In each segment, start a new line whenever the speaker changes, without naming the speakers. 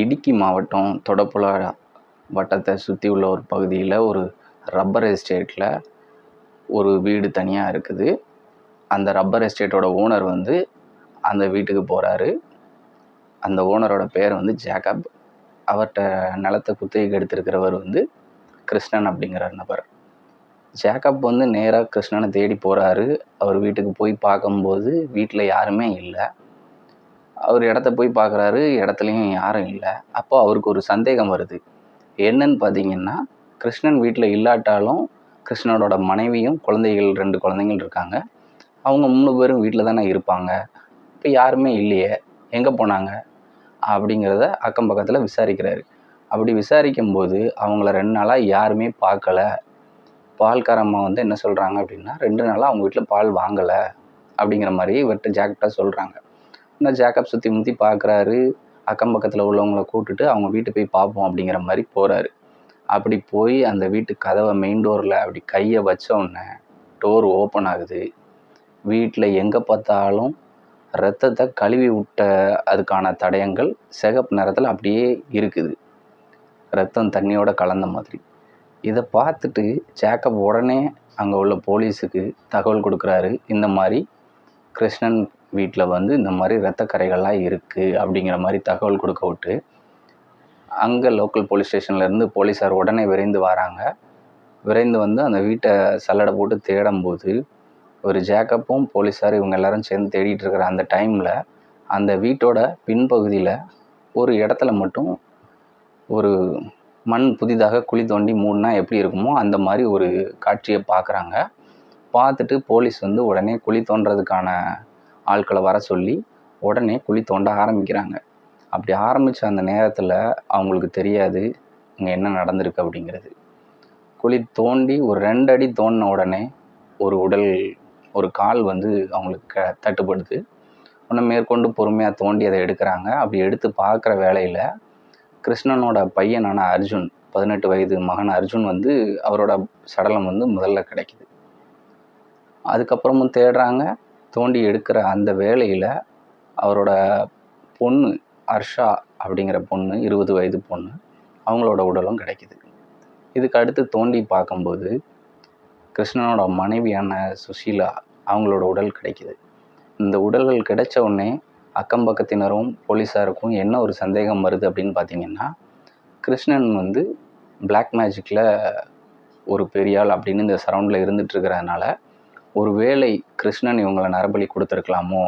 இடுக்கி மாவட்டம் தொடப்புழா வட்டத்தை சுற்றி உள்ள ஒரு பகுதியில் ஒரு ரப்பர் எஸ்டேட்டில் ஒரு வீடு தனியாக இருக்குது. அந்த ரப்பர் எஸ்டேட்டோட ஓனர் வந்து அந்த வீட்டுக்கு போகிறாரு அந்த ஓனரோட பேர் வந்து ஜேக்கப். அவர்கிட்ட நிலத்தை குத்தகைக்கு எடுத்திருக்கிறவர் வந்து கிருஷ்ணன் அப்படிங்கிற நபர். ஜேக்கப் வந்து நேராக கிருஷ்ணனை தேடி போகிறாரு அவர் வீட்டுக்கு போய் பார்க்கும்போது வீட்டில் யாருமே இல்லை. அவர் இடத்த போய் பார்க்குறாரு இடத்துலையும் யாரும் இல்லை. அப்போ அவருக்கு ஒரு சந்தேகம் வருது. என்னன்னு பார்த்தீங்கன்னா கிருஷ்ணன் வீட்டில் இல்லாட்டாலும் கிருஷ்ணனோட மனைவியும் குழந்தைகள் ரெண்டு குழந்தைகள் இருக்காங்க. அவங்க மூணு பேரும் வீட்டில் தானே இருப்பாங்க. இப்போ யாருமே இல்லையே எங்கே போனாங்க? அப்படிங்கிறத அக்கம் பக்கத்தில் விசாரிக்கிறாரு. அப்படி விசாரிக்கும் போது அவங்கள ரெண்டு நாளாக யாருமே பார்க்கல. பால்காரம்மா வந்து என்ன சொல்கிறாங்க அப்படின்னா ரெண்டு நாளாக அவங்க வீட்டில் பால் வாங்கலை. அப்படிங்கிற மாதிரி இவர்கிட்ட ஜாக்கெட்டாக சொல்கிறாங்க இன்னும் ஜேக்கப் சுற்றி முற்றி பார்க்குறாரு அக்கம் பக்கத்தில் உள்ளவங்களை கூட்டுட்டு அவங்க வீட்டு போய் பார்ப்போம் அப்படிங்கிற மாதிரி போகிறாரு அப்படி போய் அந்த வீட்டு கதவை மெயின் டோரில் அப்படி கையை வச்ச உடனே டோர் ஓப்பன் ஆகுது. வீட்டில் எங்கே பார்த்தாலும் ரத்தத்தை கழுவி விட்ட அதுக்கான தடயங்கள் சிகப்பு நிறத்தில் அப்படியே இருக்குது. ரத்தம் தண்ணியோட கலந்த மாதிரி. இதை பார்த்துட்டு ஜேக்கப் உடனே அங்கே உள்ள போலீஸுக்கு தகவல் கொடுக்குறாரு. இந்த மாதிரி கிருஷ்ணன் வீட்டில் வந்து இந்த மாதிரி இரத்த இருக்குது அப்படிங்கிற மாதிரி தகவல் கொடுக்க விட்டு அங்கே லோக்கல் போலீஸ் ஸ்டேஷன்லேருந்து போலீஸார் உடனே விரைந்து வராங்க. விரைந்து வந்து அந்த வீட்டை சல்லடை போட்டு தேடும்போது ஒரு ஜேக்கப்பும் போலீஸார் இவங்க எல்லாரும் சேர்ந்து தேடிட்டு இருக்கிற அந்த டைமில் அந்த வீட்டோட பின்பகுதியில் ஒரு இடத்துல மட்டும் ஒரு மண் புதிதாக குழி தோண்டி மூடினா எப்படி இருக்குமோ அந்த மாதிரி ஒரு காட்சியை பார்க்குறாங்க. பார்த்துட்டு போலீஸ் வந்து உடனே குழி தோண்டுறதுக்கான ஆட்களை வர சொல்லி உடனே குழி தோண்ட ஆரம்பிக்கிறாங்க. அப்படி ஆரம்பித்த அந்த நேரத்தில் அவங்களுக்கு தெரியாது இங்கே என்ன நடந்திருக்கு அப்படிங்கிறது. குழி தோண்டி ஒரு ரெண்டு அடி தோண்டின உடனே ஒரு உடல் ஒரு கால் வந்து அவங்களுக்கு க தட்டுப்படுது. உடனே மேற்கொண்டு பொறுமையாக தோண்டி அதை எடுக்கிறாங்க. அப்படி எடுத்து பார்க்குற வேலையில் கிருஷ்ணனோட பையனான அர்ஜுன் பதினெட்டு வயது மகன் அர்ஜுன் வந்து அவரோட சடலம் வந்து முதல்ல கிடைக்குது. அதுக்கப்புறமும் தேடுறாங்க. தோண்டி எடுக்கிற அந்த வேலையில் அவரோட பொண்ணு ஹர்ஷா அப்படிங்கிற பொண்ணு இருபது வயது பொண்ணு அவங்களோட உடலும் கிடைக்குது. இதுக்கு அடுத்து தோண்டி பார்க்கும்போது கிருஷ்ணனோட மனைவியான சுஷீலா அவங்களோட உடல் கிடைக்குது. இந்த உடல்கள் கிடைச்ச உடனே அக்கம் பக்கத்தினரும் போலீஸாருக்கும் என்ன ஒரு சந்தேகம் வருது அப்படின்னு பார்த்தீங்கன்னா கிருஷ்ணன் வந்து பிளாக் மேஜிக்கில் ஒரு பெரியாள் அப்படின்னு இந்த சரௌண்டில் இருந்துகிட்ருக்கிறதுனால ஒருவேளை ஒரு வேளை கிருஷ்ணன் இவங்களை நரபலி கொடுத்துருக்கலாமோ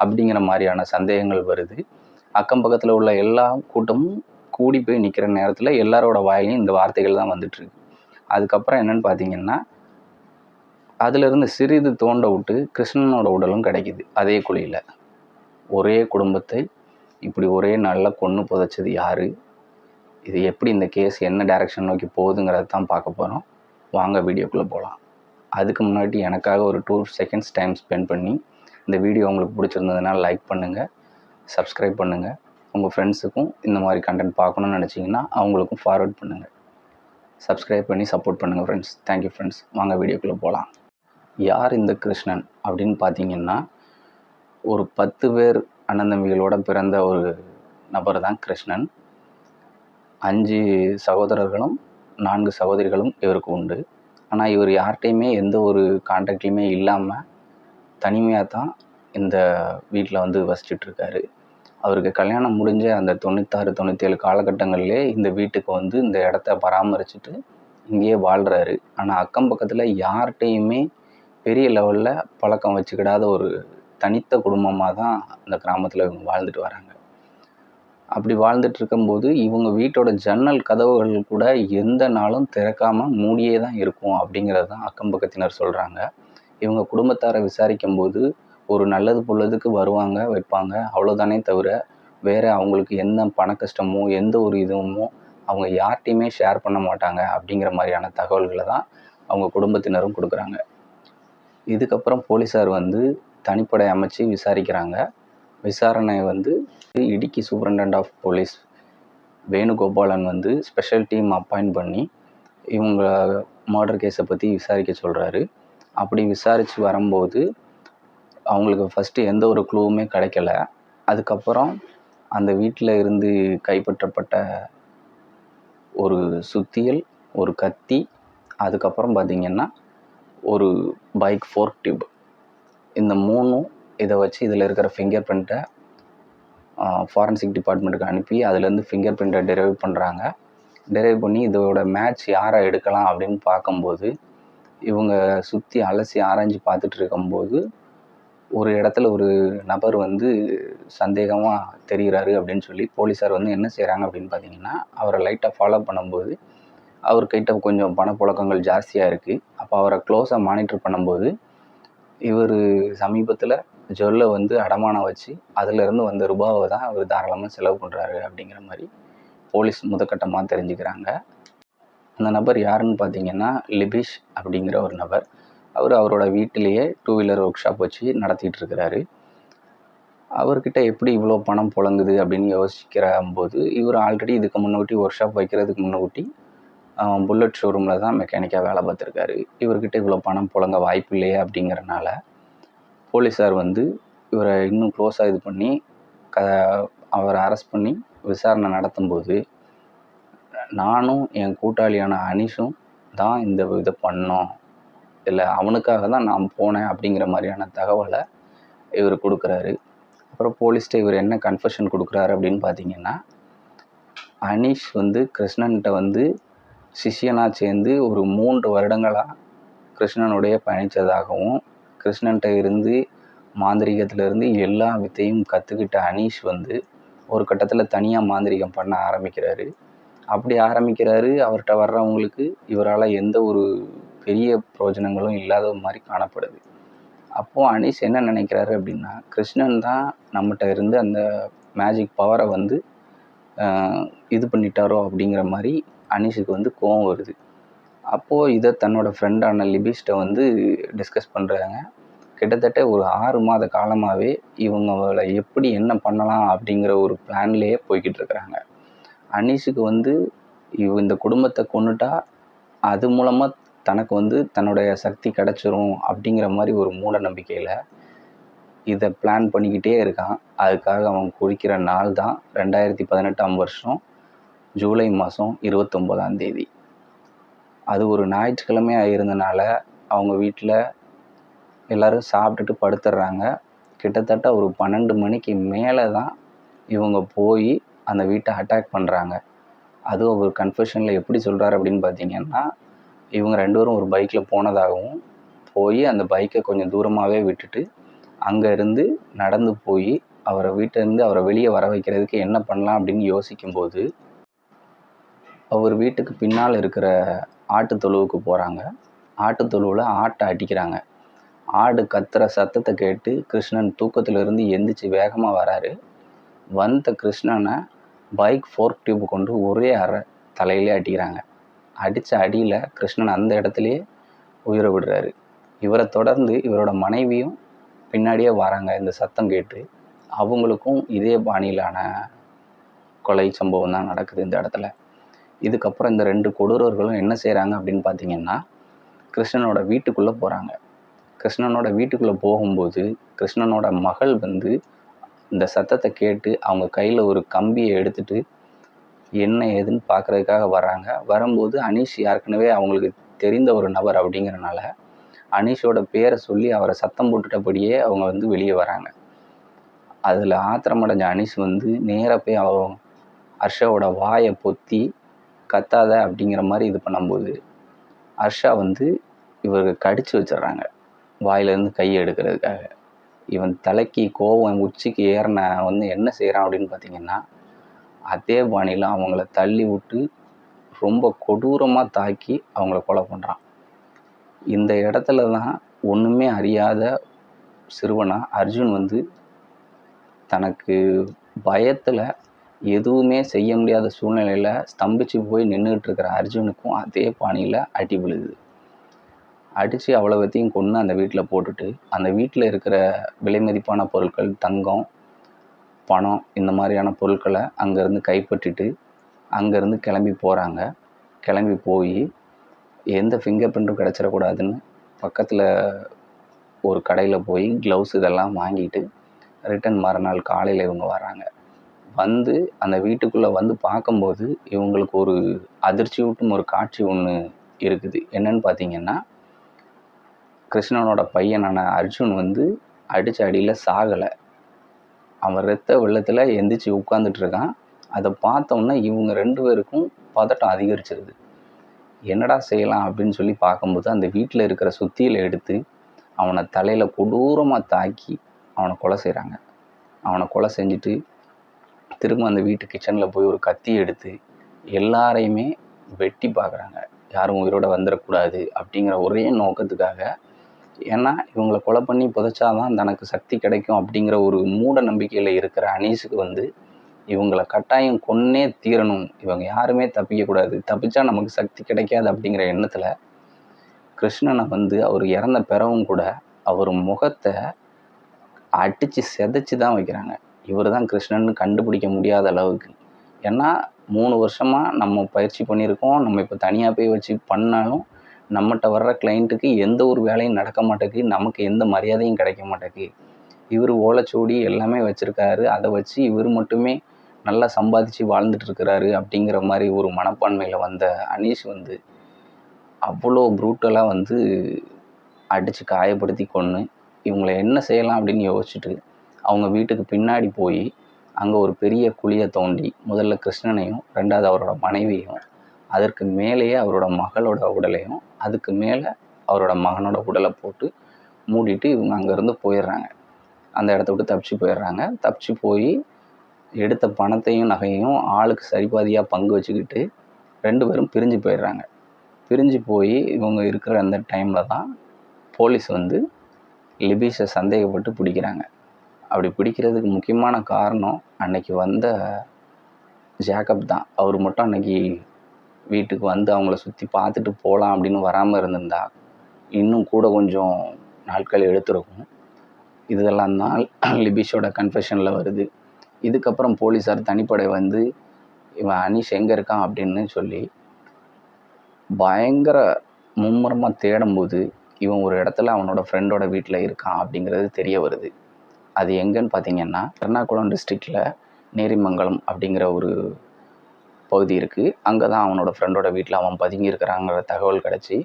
அப்படிங்கிற மாதிரியான சந்தேகங்கள் வருது. அக்கம் பக்கத்தில் உள்ள எல்லா கூட்டமும் கூடி போய் நிற்கிற நேரத்தில் எல்லாரோட வாயிலையும் இந்த வார்த்தைகள் தான் வந்துட்டுருக்கு. அதுக்கப்புறம் என்னன்னு பார்த்தீங்கன்னா அதிலிருந்து சிறிது தோண்ட விட்டு கிருஷ்ணனோட உடலும் கிடைக்குது அதே குழியில். ஒரே குடும்பத்தை இப்படி ஒரே நாளில் கொன்று புதைச்சது யார்? இது எப்படி இந்த கேஸ் என்ன டைரக்ஷன் நோக்கி போகுதுங்கிறத தான் பார்க்க போகிறோம் வாங்க வீடியோக்குள்ளே போகலாம் அதுக்கு முன்னாடி எனக்காக ஒரு டூ செகண்ட்ஸ் டைம் ஸ்பெண்ட் பண்ணி இந்த வீடியோ உங்களுக்கு பிடிச்சிருந்ததுன்னா லைக் பண்ணுங்கள் சப்ஸ்கிரைப் பண்ணுங்கள் உங்கள் ஃப்ரெண்ட்ஸுக்கும் இந்த மாதிரி கண்டென்ட் பார்க்கணுன்னு நினச்சிங்கன்னா அவங்களுக்கும் ஃபார்வர்ட் பண்ணுங்கள் சப்ஸ்கிரைப் பண்ணி சப்போர்ட் பண்ணுங்கள் ஃப்ரெண்ட்ஸ் தேங்க்யூ ஃப்ரெண்ட்ஸ் வாங்க வீடியோக்குள்ளே போகலாம் யார் இந்த கிருஷ்ணன் அப்படின்னு பார்த்தீங்கன்னா ஒரு பத்து பேர் அண்ணன் தம்பிகளோட பிறந்த ஒரு நபர் தான் கிருஷ்ணன். அஞ்சு சகோதரர்களும் நான்கு சகோதரிகளும் இவருக்கு உண்டு. ஆனால் இவர் யார்கிட்டையுமே எந்த ஒரு கான்டாக்ட்லையுமே இல்லாமல் தனிமையாக தான் இந்த வீட்டில் வந்து வசிச்சிட்ருக்காரு. அவருக்கு கல்யாணம் முடிஞ்ச அந்த தொண்ணூத்தாறு தொண்ணூற்றேழு காலகட்டங்கள்லே இந்த வீட்டுக்கு வந்து இந்த இடத்த பராமரிச்சுட்டு இங்கேயே வாழ்கிறாரு ஆனால் அக்கம் பக்கத்தில் யார்கிட்டையுமே பெரிய லெவலில் பழக்கம் வச்சுக்கிடாத ஒரு தனித்த குடும்பமாக தான் அந்த கிராமத்தில் இவங்க வாழ்ந்துட்டு வராங்க. அப்படி வாழ்ந்துட்டு இருக்கும்போது இவங்க வீட்டோட ஜன்னல் கதவுகள் கூட எந்த நாளும் திறக்காமல் மூடியே தான் இருக்கும் அப்படிங்கிறது தான் அக்கம் பக்கத்தினர் சொல்கிறாங்க இவங்க குடும்பத்தாரை விசாரிக்கும் போது ஒரு நல்லது பொல்லதுக்கு வருவாங்க வைப்பாங்க. அவ்வளோதானே தவிர வேறு அவங்களுக்கு எந்த பண கஷ்டமோ எந்த ஒரு இதுவுமோ அவங்க யார்கிட்டையுமே ஷேர் பண்ண மாட்டாங்க அப்படிங்கிற மாதிரியான தகவல்களை தான் அவங்க குடும்பத்தினரும் கொடுக்குறாங்க. இதுக்கப்புறம் போலீஸார் வந்து தனிப்படை அமைச்சு விசாரிக்கிறாங்க. விசாரணை வந்து Idukki superintendent of police Venugopalan வந்து ஸ்பெஷல் டீம் அப்பாயிண்ட் பண்ணி இவங்க மர்டர் கேஸை பற்றி விசாரிக்க சொல்கிறாரு அப்படி விசாரித்து வரும்போது அவங்களுக்கு ஃபஸ்ட்டு எந்த ஒரு க்ளூவுமே கிடைக்கல. அதுக்கப்புறம் அந்த வீட்டில் இருந்து கைப்பற்றப்பட்ட ஒரு சுத்தியல் ஒரு கத்தி அதுக்கப்புறம் பார்த்திங்கன்னா ஒரு பைக் ஃபோர்க் டியூப் இந்த மூணும் இதை வச்சு இதில் இருக்கிற ஃபிங்கர் பிரிண்ட்டை ஃபாரன்சிக் டிபார்ட்மெண்ட்டுக்கு அனுப்பி அதுலேருந்து ஃபிங்கர் பிரிண்ட்டை டெரைவ் பண்ணுறாங்க டெரைவ் பண்ணி இதோட மேட்ச் யாரை எடுக்கலாம் அப்படின்னு பார்க்கும்போது இவங்க சுற்றி அலசி ஆராய்ஞ்சு பார்த்துட்டு இருக்கும்போது ஒரு இடத்துல ஒரு நபர் வந்து சந்தேகமாக தெரிகிறாரு அப்படின்னு சொல்லி போலீஸார் வந்து என்ன செய்கிறாங்க அப்படின்னு பார்த்தீங்கன்னா அவரை லைட்டாக ஃபாலோ பண்ணும்போது அவர்கிட்ட கொஞ்சம் பணப்புழக்கங்கள் ஜாஸ்தியாக இருக்குது அப்போ அவரை க்ளோஸாக மானிட்டர் பண்ணும்போது இவர் சமீபத்தில் ஜுவல்லை வந்து அடமானம் வச்சு அதிலிருந்து வந்த ரூபாவை தான் அவர் தாராளமாக செலவு பண்ணுறாரு அப்படிங்கிற மாதிரி போலீஸ் முதற்கட்டமாக தெரிஞ்சுக்கிறாங்க. அந்த நபர் யாருன்னு பார்த்தீங்கன்னா லிபிஷ் அப்படிங்கிற ஒரு நபர். அவர் அவரோட வீட்டிலேயே டூ வீலர் ஒர்க் ஷாப் வச்சு நடத்திட்டு இருக்கிறாரு. அவர்கிட்ட எப்படி இவ்வளோ பணம் புழங்குது அப்படின்னு யோசிக்கிற போது இவர் ஆல்ரெடி இதுக்கு முன்னூட்டி ஒர்க் ஷாப் வைக்கிறதுக்கு முன்னூட்டி புல்லட் ஷோரூமில் தான் மெக்கானிக்காக வேலை பார்த்துருக்காரு. இவர்கிட்ட இவ்வளோ பணம் புழங்க வாய்ப்பு இல்லையே அப்படிங்கிறனால போலீஸார் வந்து இவரை இன்னும் க்ளோஸாக இது பண்ணி க அவரை அரெஸ்ட் பண்ணி விசாரணை நடத்தும்போது நானும் என் கூட்டாளியான அனிஷும் தான் இந்த இதை பண்ணோம். இல்லை அவனுக்காக தான் நான் போனேன் அப்படிங்கிற மாதிரியான தகவலை இவர் கொடுக்குறாரு. அப்புறம் போலீஸ்கிட்ட இவர் என்ன கன்ஃபெஷன் கொடுக்குறாரு அப்படின்னு பார்த்தீங்கன்னா அனீஷ் வந்து கிருஷ்ணன்கிட்ட வந்து சிஷியனாக சேர்ந்து ஒரு மூன்று வருடங்களாக கிருஷ்ணனுடைய பயணித்ததாகவும் கிருஷ்ணன்கிட்ட இருந்து மாந்திரிகத்திலேருந்து எல்லா வித்தையும் கற்றுக்கிட்ட அனீஷ் வந்து ஒரு கட்டத்தில் தனியாக மாந்திரீகம் பண்ண ஆரம்பிக்கிறாரு. அப்படி ஆரம்பிக்கிறாரு. அவர்கிட்ட வர்றவங்களுக்கு இவரால் எந்த ஒரு பெரிய பிரயோஜனங்களும் இல்லாத மாதிரி காணப்படுது. அப்போது அனீஷ் என்ன நினைக்கிறாரு அப்படின்னா கிருஷ்ணன் தான் நம்மகிட்ட இருந்து அந்த மேஜிக் பவரை வந்து இது பண்ணிட்டாரோ அப்படிங்கிற மாதிரி அனீஷுக்கு வந்து கோவம் வருது. அப்போது இதை தன்னோட ஃப்ரெண்டான லிபிஸ்ட்டை வந்து டிஸ்கஸ் பண்ணுறாங்க கிட்டத்தட்ட ஒரு ஆறு மாத காலமாகவே இவங்களை எப்படி என்ன பண்ணலாம் அப்படிங்கிற ஒரு பிளான்லேயே போய்கிட்டு இருக்கிறாங்க. அனீஷுக்கு வந்து இவ இந்த குடும்பத்தை கொண்டுட்டா அது மூலமாக தனக்கு வந்து தன்னுடைய சக்தி கிடச்சிரும் அப்படிங்கிற மாதிரி ஒரு மூட நம்பிக்கையில் இதை பிளான் பண்ணிக்கிட்டே இருக்கான். அதுக்காக அவன் குறிக்கிற நாள் தான் ரெண்டாயிரத்தி பதினெட்டாம் வருஷம் ஜூலை மாதம் இருபத்தொம்போதாம் தேதி. அது ஒரு ஞாயிற்றுக்கிழமையாக இருந்தனால அவங்க வீட்டில் எல்லோரும் சாப்பிட்டுட்டு படுத்துடுறாங்க கிட்டத்தட்ட ஒரு பன்னெண்டு மணிக்கு மேலே தான் இவங்க போய் அந்த வீட்டை அட்டாக் பண்ணுறாங்க அதுவும் அவர் கன்ஃபெஷனில் எப்படி சொல்கிறாரு அப்படின்னு பார்த்தீங்கன்னா இவங்க ரெண்டு பேரும் ஒரு பைக்கில் போனதாகவும் போய் அந்த பைக்கை கொஞ்சம் தூரமாகவே விட்டுட்டு அங்கே இருந்து நடந்து போய் அவரை வீட்டிலேருந்து அவரை வெளியே வர வைக்கிறதுக்கு என்ன பண்ணலாம் அப்படின்னு யோசிக்கும்போது அவர் வீட்டுக்கு பின்னால் இருக்கிற ஆட்டு தொழுவுக்கு போகிறாங்க ஆட்டு தொழுவில் ஆட்டை அடிக்கிறாங்க. ஆடு கத்துற சத்தத்தை கேட்டு கிருஷ்ணன் தூக்கத்திலிருந்து எந்திரிச்சு வேகமாக வராரு. வந்த கிருஷ்ணனை பைக் ஃபோர்க் டியூப் கொண்டு ஒரே அரை தலையிலே அடிக்கிறாங்க. அடித்த அடியில் கிருஷ்ணன் அந்த இடத்துலையே உயிரை விடுறாரு. இவரை தொடர்ந்து இவரோட மனைவியும் பின்னாடியே வராங்க இந்த சத்தம் கேட்டு. அவங்களுக்கும் இதே பாணியிலான கொலை சம்பவம் தான் நடக்குது இந்த இடத்துல. இதுக்கப்புறம் இந்த ரெண்டு கொடூரர்களும் என்ன செய்கிறாங்க அப்படின்னு பார்த்தீங்கன்னா கிருஷ்ணனோட வீட்டுக்குள்ளே போகிறாங்க கிருஷ்ணனோட வீட்டுக்குள்ளே போகும்போது கிருஷ்ணனோட மகள் வந்து இந்த சத்தத்தை கேட்டு அவங்க கையில் ஒரு கம்பியை எடுத்துட்டு என்ன ஏதுன்னு பார்க்குறதுக்காக வராங்க வரும்போது அனீஷ் ஏற்கனவே அவங்களுக்கு தெரிந்த ஒரு நபர் அப்படிங்கிறனால அனீஷோட பேரை சொல்லி அவரை சத்தம் போட்டுட்டபடியே அவங்க வந்து வெளியே வராங்க அதில் ஆத்திரமடைஞ்ச அனீஷ் வந்து நேராக போய் அவ ஹர்ஷாவோட வாயை பொத்தி கத்தாத அப்படிங்கிற மாதிரி இது பண்ணும்போது ஹர்ஷா வந்து இவர் கடிச்சு வச்சிடுறாங்க. வாயிலேருந்து கையை எடுக்கிறதுக்காக. இவன் தலைக்கு கோவம் உச்சிக்கு ஏறின வந்து என்ன செய்கிறான் அப்படின்னு பார்த்தீங்கன்னா அதே பாணியில் அவங்கள தள்ளி விட்டு ரொம்ப கொடூரமாக தாக்கி அவங்கள கொலை பண்ணுறான் இந்த இடத்துல தான் ஒன்றுமே அறியாத சிறுவனாக அர்ஜுன் வந்து தனக்கு பயத்தில் எதுவுமே செய்ய முடியாத சூழ்நிலையில் ஸ்தம்பிச்சு போய் நின்றுக்கிட்டு இருக்கிற அர்ஜுனுக்கும் அதே பாணியில் அடி விழுது அடித்து அவ்வளோத்தையும் கொண்டு அந்த வீட்டில் போட்டுட்டு அந்த வீட்டில் இருக்கிற விலை மதிப்பான பொருட்கள் தங்கம் பணம் இந்த மாதிரியான பொருட்களை அங்கேருந்து கைப்பற்றிட்டு அங்கேருந்து கிளம்பி போகிறாங்க கிளம்பி போய் எந்த ஃபிங்கர் பிரிண்ட்டும் கிடச்சிடக்கூடாதுன்னு பக்கத்தில் ஒரு கடையில் போய் க்ளவுஸ் இதெல்லாம் வாங்கிட்டு ரிட்டன் மறுநாள் காலையில் இவங்க வராங்க வந்து அந்த வீட்டுக்குள்ளே வந்து பார்க்கும்போது இவங்களுக்கு ஒரு அதிர்ச்சியூட்டும் ஒரு காட்சி ஒன்று இருக்குது. என்னன்னு பார்த்தீங்கன்னா கிருஷ்ணனோட பையனான அர்ஜுன் வந்து அடித்த அடியில் சாகலை. அவன் ரத்த வெள்ளத்தில் எந்திரிச்சு உட்காந்துட்டு இருக்கான். அதை பார்த்தோன்னே இவங்க ரெண்டு பேருக்கும் பதட்டம் அதிகரிச்சிருது. என்னடா செய்யலாம் அப்படின்னு சொல்லி பார்க்கும்போது அந்த வீட்டில் இருக்கிற சுத்தியில் எடுத்து அவனை தலையில் கொடூரமாக தாக்கி அவனை கொலை செய்கிறாங்க அவனை கொலை செஞ்சுட்டு திரும்ப அந்த வீட்டு கிச்சனில் போய் ஒரு கத்தி எடுத்து எல்லாரையுமே வெட்டி பார்க்குறாங்க. யாரும் உயிரோட வந்துடக்கூடாது அப்படிங்கிற ஒரே நோக்கத்துக்காக. ஏன்னா இவங்களை கொலை பண்ணி புதைச்சாதான் தனக்கு சக்தி கிடைக்கும் அப்படிங்கிற ஒரு மூட நம்பிக்கையில் இருக்கிற அனீஸுக்கு வந்து இவங்களை கட்டாயம் கொன்னே தீரணும். இவங்க யாருமே தப்பிக்கக்கூடாது. தப்பிச்சா நமக்கு சக்தி கிடைக்காது அப்படிங்கிற எண்ணத்தில் கிருஷ்ணனை வந்து அவர் இறந்த பிறவும் கூட அவர் முகத்தை அடித்து செதைச்சி தான் வைக்கிறாங்க. இவர் தான் கிருஷ்ணன்னு கண்டுபிடிக்க முடியாத அளவுக்கு. ஏன்னா மூணு வருஷமாக நம்ம பயிற்சி பண்ணியிருக்கோம். நம்ம இப்போ தனியாக போய் வச்சு பண்ணாலும் நம்மகிட்ட வர்ற கிளைண்ட்டுக்கு எந்த ஒரு வேலையும் நடக்க மாட்டேங்குது. நமக்கு எந்த மரியாதையும் கிடைக்க மாட்டேக்கு இவர் ஓலைச்சுவடி எல்லாமே வச்சுருக்காரு. அதை வச்சு இவர் மட்டுமே நல்லா சம்பாதிச்சு வாழ்ந்துட்டு இருக்கிறாரு அப்படிங்கிற மாதிரி ஒரு மனப்பான்மையில் வந்த அனீஷ் வந்து அவ்வளோ ப்ரூட்டலாக வந்து அடித்து காயப்படுத்தி கொன்று இவங்களை என்ன செய்யலாம் அப்படின்னு யோசிச்சுட்டு அவங்க வீட்டுக்கு பின்னாடி போய் அங்கே ஒரு பெரிய குழியை தோண்டி முதல்ல கிருஷ்ணனையும் ரெண்டாவது அவரோட மனைவியும் அதற்கு மேலேயே அவரோட மகளோட உடலையும் அதுக்கு மேலே அவரோட மகனோட உடலை போட்டு மூடிட்டு இவங்க அங்கேருந்து போயிடுறாங்க. அந்த இடத்த விட்டு தப்பிச்சு போயிடுறாங்க. தப்பிச்சு போய் எடுத்த பணத்தையும் நகையும் ஆளுக்கு சரிபாதியாக பங்கு வச்சுக்கிட்டு ரெண்டு பேரும் பிரிஞ்சு போயிடுறாங்க. பிரிஞ்சு போய் இவங்க இருக்கிற அந்த டைமில் தான் போலீஸ் வந்து லிபீஷை சந்தேகப்பட்டு பிடிக்கிறாங்க. அப்படி பிடிக்கிறதுக்கு முக்கியமான காரணம் அன்னைக்கு வந்த ஜேக்கப் தான். அவர் மட்டும் அன்னைக்கு வீட்டுக்கு வந்து அவங்கள சுற்றி பார்த்துட்டு போகலாம் அப்படின்னு வராமல் இருந்திருந்தா இன்னும் கூட கொஞ்சம் நாட்கள் எடுத்துருக்கும். இதெல்லாம் தான் லிபிஷோட கன்ஃபெஷனில் வருது. இதுக்கப்புறம் போலீஸார் தனிப்படை வந்து இவன் அனீஷ் எங்கே இருக்கான்? அப்படின்னு சொல்லி பயங்கர மும்முரமாக தேடும்போது இவன் ஒரு இடத்துல அவனோட ஃப்ரெண்டோட வீட்டில் இருக்கான் அப்படிங்கிறது தெரிய வருது. அது எங்கேன்னு பார்த்தீங்கன்னா எர்ணாகுளம் டிஸ்ட்ரிக்டில் நேரிமங்கலம் அப்படிங்கிற ஒரு பகுதி இருக்குது அங்கே தான் அவனோட ஃப்ரெண்டோட வீட்டில் அவன் பதுங்கியிருக்கிறாங்கிற தகவல் கிடச்சி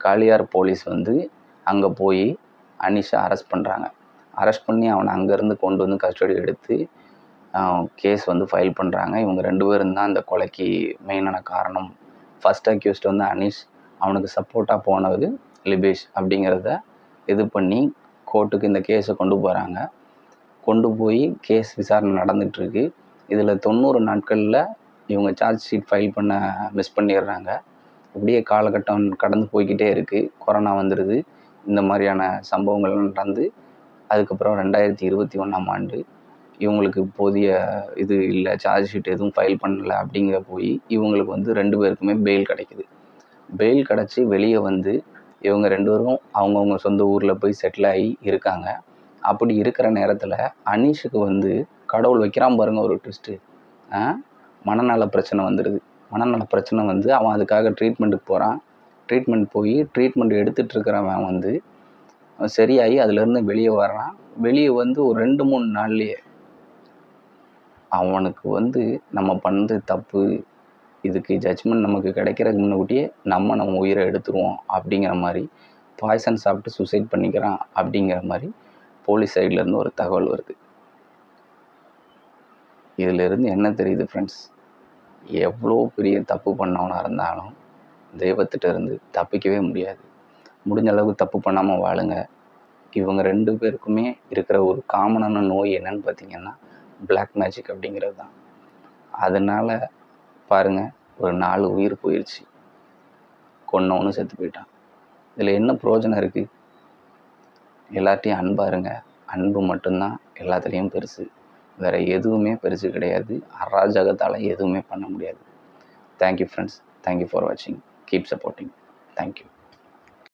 காளியார் போலீஸ் வந்து அங்கே போய் அனிஷை அரெஸ்ட் பண்ணுறாங்க அரெஸ்ட் பண்ணி அவனை அங்கேருந்து கொண்டு வந்து கஸ்டடி எடுத்து கேஸ் வந்து ஃபைல் பண்ணுறாங்க இவங்க ரெண்டு பேரும் தான் அந்த கொலைக்கு மெயினான காரணம். ஃபஸ்ட் அக்யூஸ்ட் வந்து அனிஷ். அவனுக்கு சப்போர்ட்டாக போனது லிபேஷ் அப்படிங்கிறத இது பண்ணி கோர்ட்டுக்கு இந்த கேஸை கொண்டு போகிறாங்க கொண்டு போய் கேஸ் விசாரணை நடந்துகிட்ருக்கு இதில் தொண்ணூறு நாட்களில் இவங்க சார்ஜ் ஷீட் ஃபைல் பண்ண மிஸ் பண்ணிடுறாங்க. அப்படியே காலகட்டம் கடந்து போய்க்கிட்டே இருக்குது கொரோனா வந்துடுது இந்த மாதிரியான சம்பவங்கள்லாம் நடந்து அதுக்கப்புறம் ரெண்டாயிரத்தி இருபத்தி ஒன்றாம் ஆண்டு இவங்களுக்கு போதிய இது இல்லை சார்ஜ் ஷீட் எதுவும் ஃபைல் பண்ணல அப்படிங்கிற போய் இவங்களுக்கு வந்து ரெண்டு பேருக்குமே பெயில் கிடைக்குது. பெயில் கிடச்சி வெளியே வந்து இவங்க ரெண்டு பேரும் அவங்கவுங்க சொந்த ஊரில் போய் செட்டில் ஆகி இருக்காங்க. அப்படி இருக்கிற நேரத்தில் அனீஷுக்கு வந்து கடவுள் வைக்கிறான் பாருங்க ஒரு ட்விஸ்ட்டு மனநல பிரச்சனை வந்துடுது மனநல பிரச்சனை வந்து அவன் அதுக்காக ட்ரீட்மெண்ட்டுக்கு போகிறான் ட்ரீட்மெண்ட் போய் ட்ரீட்மெண்ட் எடுத்துகிட்டு இருக்கிறவன் வந்து சரியாகி அதுலேருந்து வெளியே வர்றான். வெளியே வந்து ஒரு ரெண்டு மூணு நாள்லேயே அவனுக்கு வந்து நம்ம பண்ணது தப்பு. இதுக்கு ஜட்ஜ்மெண்ட் நமக்கு கிடைக்கிறதுக்கு முன்னக்கூட்டியே நம்ம நம்ம உயிரை எடுத்துருவோம் அப்படிங்கிற மாதிரி பாய்சன் சாப்பிட்டு சூசைட் பண்ணிக்கிறான் அப்படிங்கிற மாதிரி போலீஸ் சைட்லேருந்து ஒரு தகவல் வருது. இதிலிருந்து என்ன தெரியுது ஃப்ரெண்ட்ஸ் எவ்வளோ பெரிய தப்பு பண்ணவனாக இருந்தாலும் தெய்வத்திட்ட இருந்து தப்பிக்கவே முடியாது. முடிஞ்ச அளவுக்கு தப்பு பண்ணாமல் வாழுங்க. இவங்க ரெண்டு பேருக்குமே இருக்கிற ஒரு காமனான நோய் என்னன்னு பார்த்தீங்கன்னா பிளாக் மேஜிக் அப்படிங்கிறது தான். அதனால் பாருங்கள் ஒரு நாலு உயிர் போயிடுச்சு கொன்னவனும் செத்து போயிட்டான். இதில் என்ன பிரயோஜனம் இருக்குது எல்லார்ட்டையும் அன்பாக இருங்க. அன்பு மட்டும்தான் எல்லாத்துலேயும் பெருசு. வேறு எதுவுமே பெருசு கிடையாது. அராஜகத்தால் எதுவுமே பண்ண முடியாது. Thank you friends thank you for வாட்சிங் கீப் சப்போர்ட்டிங் தேங்க்யூ